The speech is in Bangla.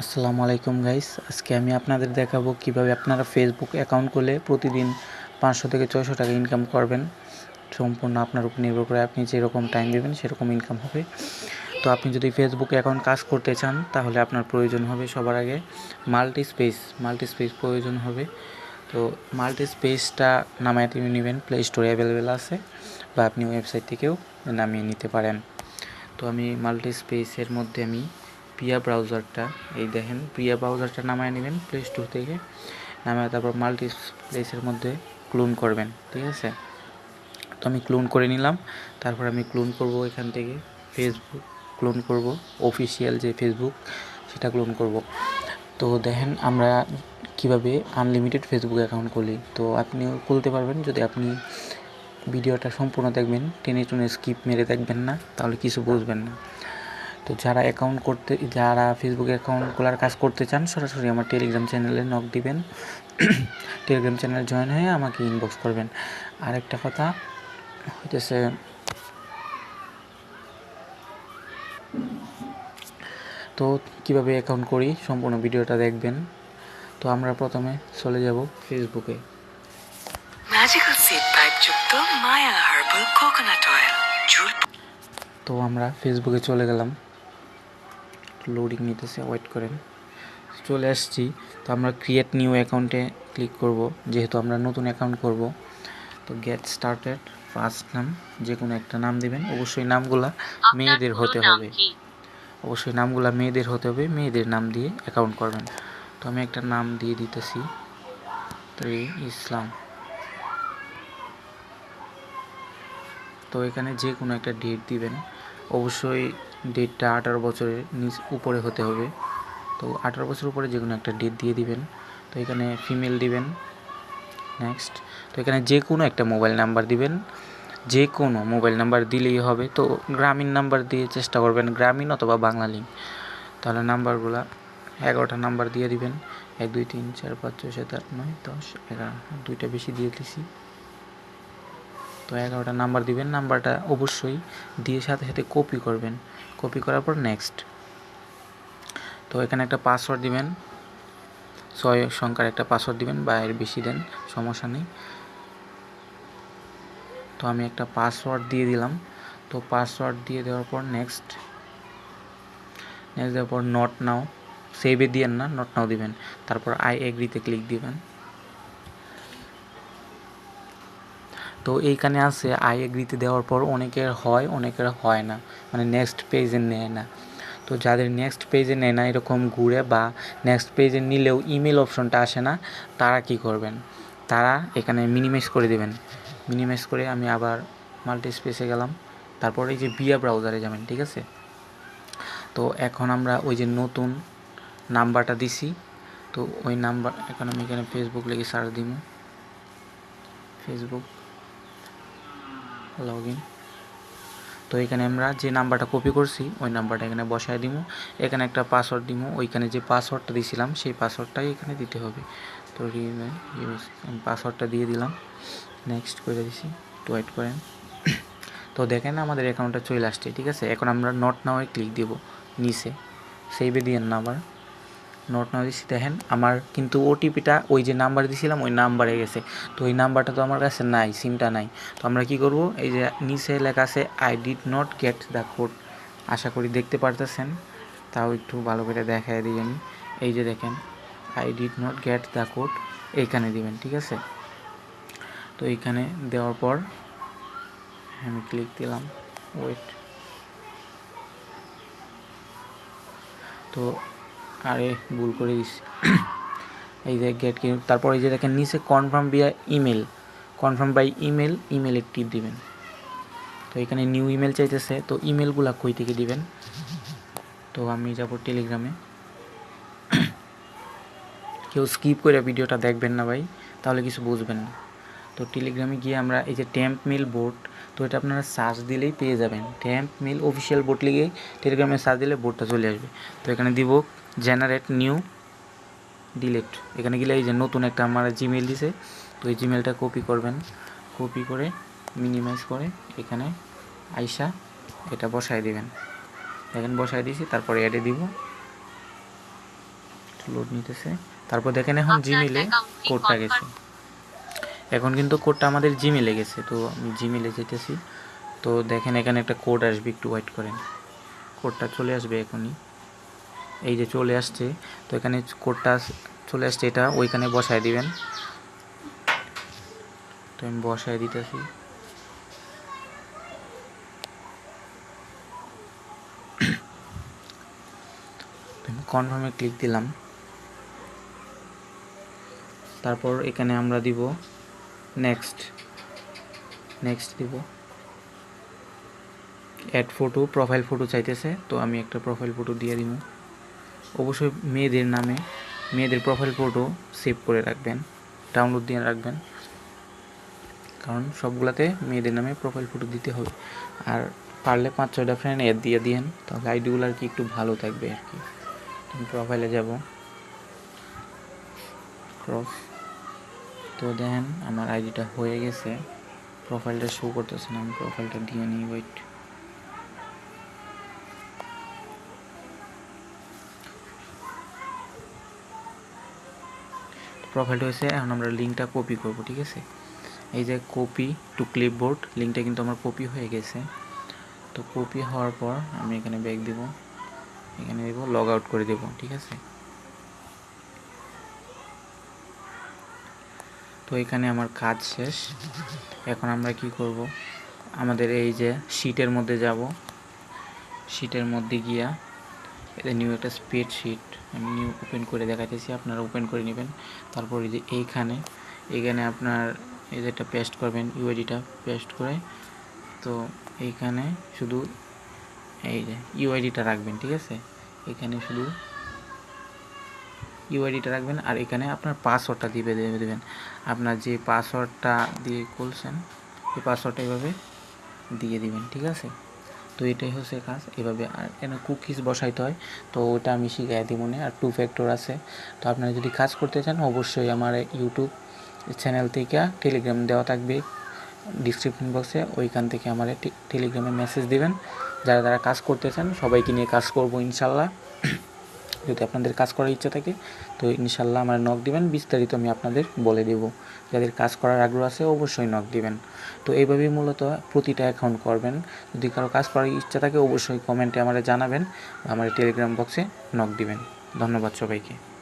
আসসালামু আলাইকুম গাইস আজকে আমি আপনাদের দেখাবো কীভাবে আপনারা ফেসবুক অ্যাকাউন্ট খুলে প্রতিদিন পাঁচশো থেকে ছয়শো টাকা ইনকাম করবেন। সম্পূর্ণ আপনার উপর নির্ভর করে আপনি যেরকম টাইম দেবেন, সেরকম ইনকাম হবে। তো আপনি যদি ফেসবুক অ্যাকাউন্ট কাজ করতে চান, তাহলে আপনার প্রয়োজন হবে সবার আগে মাল্টি স্পেস মাল্টি স্পেস প্রয়োজন হবে। তো মাল্টি স্পেসটা নামায় আপনি নেবেন প্লে স্টোরে অ্যাভেলেবেল আছে বা আপনি ওয়েবসাইট থেকেও নামিয়ে নিতে পারেন। তো আমি মাল্টি স্পেসের মধ্যে আমি প্রিয়া ব্রাউজারটা, এই দেখেন, প্রিয়া ব্রাউজারটা নামায় নেবেন প্লে স্টোর থেকে। নামায় তারপর মাল্টি স্পেসের মধ্যে ক্লোন করবেন, ঠিক আছে? তো আমি ক্লোন করে নিলাম। তারপর আমি ক্লোন করব এখান থেকে ফেসবুক ক্লোন করব অফিসিয়াল যে ফেসবুক সেটা ক্লোন করব। তো দেখেন, আমরা কীভাবে আনলিমিটেড ফেসবুক অ্যাকাউন্ট খুলি। তো আপনিও খুলতে পারবেন, যদি আপনি ভিডিওটা সম্পূর্ণ দেখবেন টেনে টুনে স্কিপ মেরে দেখবেন না, তাহলে কিছু বুঝবেন না। তো যারা অ্যাকাউন্ট করতে যারা ফেসবুকে অ্যাকাউন্ট খোলার কাজ করতে চান সরাসরি আমার টেলিগ্রাম চ্যানেলে নক দিবেন। টেলিগ্রাম চ্যানেলে জয়েন হয়ে আমাকে ইনবক্স করবেন। আরেকটা কথা হইতেছে তো কীভাবে অ্যাকাউন্ট করি সম্পূর্ণ ভিডিওটা দেখবেন। তো আমরা প্রথমে চলে যাব ফেসবুকে ম্যাজিক্যাল সিড পাইপ যুক্ত মায়া হার্বাল কোকোনাট অয়েল তো আমরা ফেসবুকে চলে গেলাম। লোডিং নিতেছে ওয়েট করেন। চলে আসছি তো আমরা ক্রিয়েট নিউ অ্যাকাউন্টে ক্লিক করব যেহেতু আমরা নতুন অ্যাকাউন্ট করব। তো গেট স্টার্টেড ফার্স্ট নাম যে কোনো একটা নাম দিবেন। অবশ্যই নামগুলা মেয়েদের হতে হবে। অবশ্যই নামগুলা মেয়েদের হতে হবে মেয়েদের নাম দিয়ে অ্যাকাউন্ট করবেন। তো আমি একটা নাম দিয়ে দিতেছি তো ইসলাম। তো এখানে যে কোনো একটা ডেট দিবেন। অবশ্যই ডেটটা আঠারো বছরের নিচ উপরে হতে হবে। তো আঠারো বছর উপরে যে কোনো একটা ডেট দিয়ে দিবেন। তো এখানে ফিমেল দিবেন। নেক্সট তো এখানে যে কোনো একটা মোবাইল নাম্বার দিবেন। যে কোনো মোবাইল নাম্বার দিলেই হবে। তো গ্রামীণ নাম্বার দিয়ে চেষ্টা করবেন, গ্রামীণ অথবা বাংলা লিঙ্ক তাহলে নাম্বারগুলো এগারোটা নাম্বার দিয়ে দিবেন। এক, দুই, তিন, চার, পাঁচ, ছয়, সাত, আট, নয়, দশ, এগারো, দুইটা বেশি দিয়ে দিছি। তো এগারোটা নাম্বার দিবেন, নাম্বারটা অবশ্যই দিয়ে সাথে সাথে কপি করবেন। কপি করার পর নেক্সট তো এখানে একটা পাসওয়ার্ড দিবেন। ছয় সংখ্যার একটা পাসওয়ার্ড দিবেন, বা এর বেশি দেন, সমস্যা নেই। তো আমি একটা পাসওয়ার্ড দিয়ে দিলাম। তো পাসওয়ার্ড দিয়ে দেওয়ার পর নেক্সট নেক্সট দেওয়ার পর নট নাও সেভে দিয়েন না নট নাও দিবেন। তারপর আই এগ্রিতে ক্লিক দিবেন। তো এইখানে আছে আই এগ্রিতে দেওয়ার পর অনেকের হয় অনেকের হয় না। মানে নেক্সট পেজে নেয় না। তো যাদের নেক্সট পেজে নেয় না, এরকম ঘুরে বা নেক্সট পেজে নিলেও ইমেল অপশনটা আসে না, তারা কি করবেন? তারা এখানে মিনিমাইজ করে দেবেন। মিনিমাইজ করে আমি আবার মাল্টি স্পেসে গেলাম। তারপর এই যে বিয়া ব্রাউজারে যাবেন, ঠিক আছে? তো এখন আমরা ওই যে নতুন নাম্বারটা দিছি। তো ওই নাম্বার, এখন আমি এখানে ফেসবুক লেগে সার্চ দিব। ফেসবুক লগ ইন তো এখানে আমরা যে নাম্বারটা কপি করছি, ওই নাম্বারটা এখানে বসায় দিব এখানে একটা পাসওয়ার্ড দিব ওইখানে যে পাসওয়ার্ডটা দিয়েছিলাম সেই পাসওয়ার্ডটাই এখানে দিতে হবে। তো পাসওয়ার্ডটা দিয়ে দিলাম। নেক্সট করে দিছি, একটু ওয়েট করেন। তো দেখেন আমাদের অ্যাকাউন্টটা চলে আসছে, ঠিক আছে? এখন আমরা নট নাওয়ে ক্লিক দিব, নিচে। সেইভে দিয়েন না আবার। নোট না দিচ্ছি দেখেন, আমার কিন্তু ওটিপিটা ওই যে নাম্বার দিয়েছিলাম ওই নাম্বারে গেছে। তো ওই নাম্বারটা তো আমার কাছে নাই সিমটা নাই। তো আমরা কি করব? এই যে নিচে লেখা আছে I did not get the code আশা করি দেখতে পারতেছেন। তাও একটু ভালো করে দেখাই দিই আমি। এই যে দেখেন I did not get the code এইখানে দিবেন, ঠিক আছে? তো এইখানে দেওয়ার পর আমি ক্লিক দিলাম ওয়েট তো আরে ভুল করে দিচ্ছি এই যে গেট কি তারপর এই যে দেখেন নিচে confirm via email confirm by email ইমেলে টিপ দিবেন। তো এখানে নিউ ইমেল চাইতেছে, তো ইমেলগুলা কই থেকে দিবেন? তো আমি যাব টেলিগ্রামে কেউ স্কিপ করে ভিডিওটা দেখবেন না ভাই, তাহলে কিছু বুঝবেন না। তো টেলিগ্রামে গিয়ে আমরা এই যে ট্যাম্প মেল বোর্ড তো এটা আপনারা সার্চ দিলেই পেয়ে যাবেন। ট্যাম্প মেল অফিসিয়াল বোর্ড লিগে টেলিগ্রামে সার্চ দিলে বোর্ডটা চলে আসবে। তো এখানে দিব জেনারেট নিউ ডিলেট এখানে গেলে এই যে নতুন একটা আমার জিমেল দিছে তো এই জিমেলটা কপি করবেন। কপি করে মিনিমাইজ করে এখানে আইসা এটা বসায় দিবেন। দেখেন বসায় দিয়েছি তারপরে অ্যাডে দিব। লোড নিতেছে। তারপর দেখেন এখন জিমেলে কোডটা গেছে। এখন কিন্তু কোডটা আমাদের জিমেলে গেছে তো আমি জিমেলে যেতেছি। তো দেখেন এখানে একটা কোড আসবে একটু ওয়েট করেন। কোডটা চলে আসবে এখনই। এই যে চলে আসছে, তো এখানে কোডটা চলে আসছে, এটা ওইখানে বসায় দিবেন। তো আমি বসায় দিতেছি। কনফার্মে ক্লিক দিলাম। তারপর এখানে আমরা দিব নেক্সট নেক্সট দিব। অ্যাড ফটো প্রোফাইল ফটো চাইতেছে, তো আমি একটা প্রোফাইল ফটো দিয়ে দিব। অবশ্যই মেয়েদের নামে, মেয়েদের প্রোফাইল ফটো সেভ করে রাখবেন ডাউনলোড দিয়ে রাখবেন। কারণ সবগুলাতে মেয়েদের নামে প্রোফাইল ফটো দিতে হবে। আর পারলে পাঁচ ছয়টা ফ্রেন্ড অ্যাড দিয়ে দিয়েন, তাহলে আইডিগুলো আর কি একটু ভালো থাকবে আর কি। প্রোফাইলে যাব। ক্রস তো দেখেন, আমার আইডিটা হয়ে গেছে। প্রোফাইলটা শো করতেছে না, আমি প্রোফাইলটা দিয়ে নিই ওয়েট প্রোফাইলটা হয়েছে, এখন আমরা লিঙ্কটা কপি করব, ঠিক আছে? এই যে কপি টু ক্লিপবোর্ড লিঙ্কটা কিন্তু আমার কপি হয়ে গেছে। তো কপি হওয়ার পর আমি এখানে ব্যাক দিব, এখানে দেব লগ আউট করে দেব, ঠিক আছে? তো এখানে আমার কাজ শেষ। এখন আমরা কি করব? আমাদের এই যে শিটের মধ্যে যাব। শিটের মধ্যে গিয়া এটা নিউ একটা স্প্রেডশিট আমি নিউ ওপেন করে দেখাতেছি আপনারা ওপেন করে নেবেন। তারপর এই যে এইখানে, এখানে আপনার এই যে একটা পেস্ট করবেন ইউআইডিটা পেস্ট করে। তো এইখানে শুধু এই যে ইউআইডিটা রাখবেন, ঠিক আছে? এখানে শুধু ইউআইডিটা রাখবেন, আর এখানে আপনার পাসওয়ার্ডটা দেবে দেবেন। আপনার যে পাসওয়ার্ডটা দিয়ে খুলছেন, এই পাসওয়ার্ডটা এভাবে দিয়ে দিবেন, ঠিক আছে? তো এটাই হচ্ছে কাজ। এভাবে আর কেন কুকিজ বসাইতে হয়, তো ওটা আমি শিখাই দিই মনে আর টু ফ্যাক্টর আছে। তো আপনারা যদি কাজ করতে চান, অবশ্যই আমার ইউটিউব চ্যানেল থেকে টেলিগ্রাম দেওয়া থাকবে। ডিসক্রিপশন বক্সে ওইখান থেকে আমার টেলিগ্রামে মেসেজ দেবেন। যারা যারা কাজ করতে চান, সবাইকে নিয়ে কাজ করব ইনশাল্লাহ। যদি আপনাদের কাজ করার ইচ্ছা থাকে, তো ইনশাল্লাহ আমার নখ দিবেন। বিস্তারিত আমি আপনাদের বলে দেব। যাদের কাজ করার আগ্রহ আছে, অবশ্যই নখ দিবেন। তো এইভাবেই মূলত প্রতিটা অ্যাকাউন্ট করবেন। যদি কারও কাজ করার ইচ্ছা থাকে, অবশ্যই কমেন্টে আমাদের জানাবেন। আমার টেলিগ্রাম বক্সে নখ দিবেন। ধন্যবাদ সবাইকে।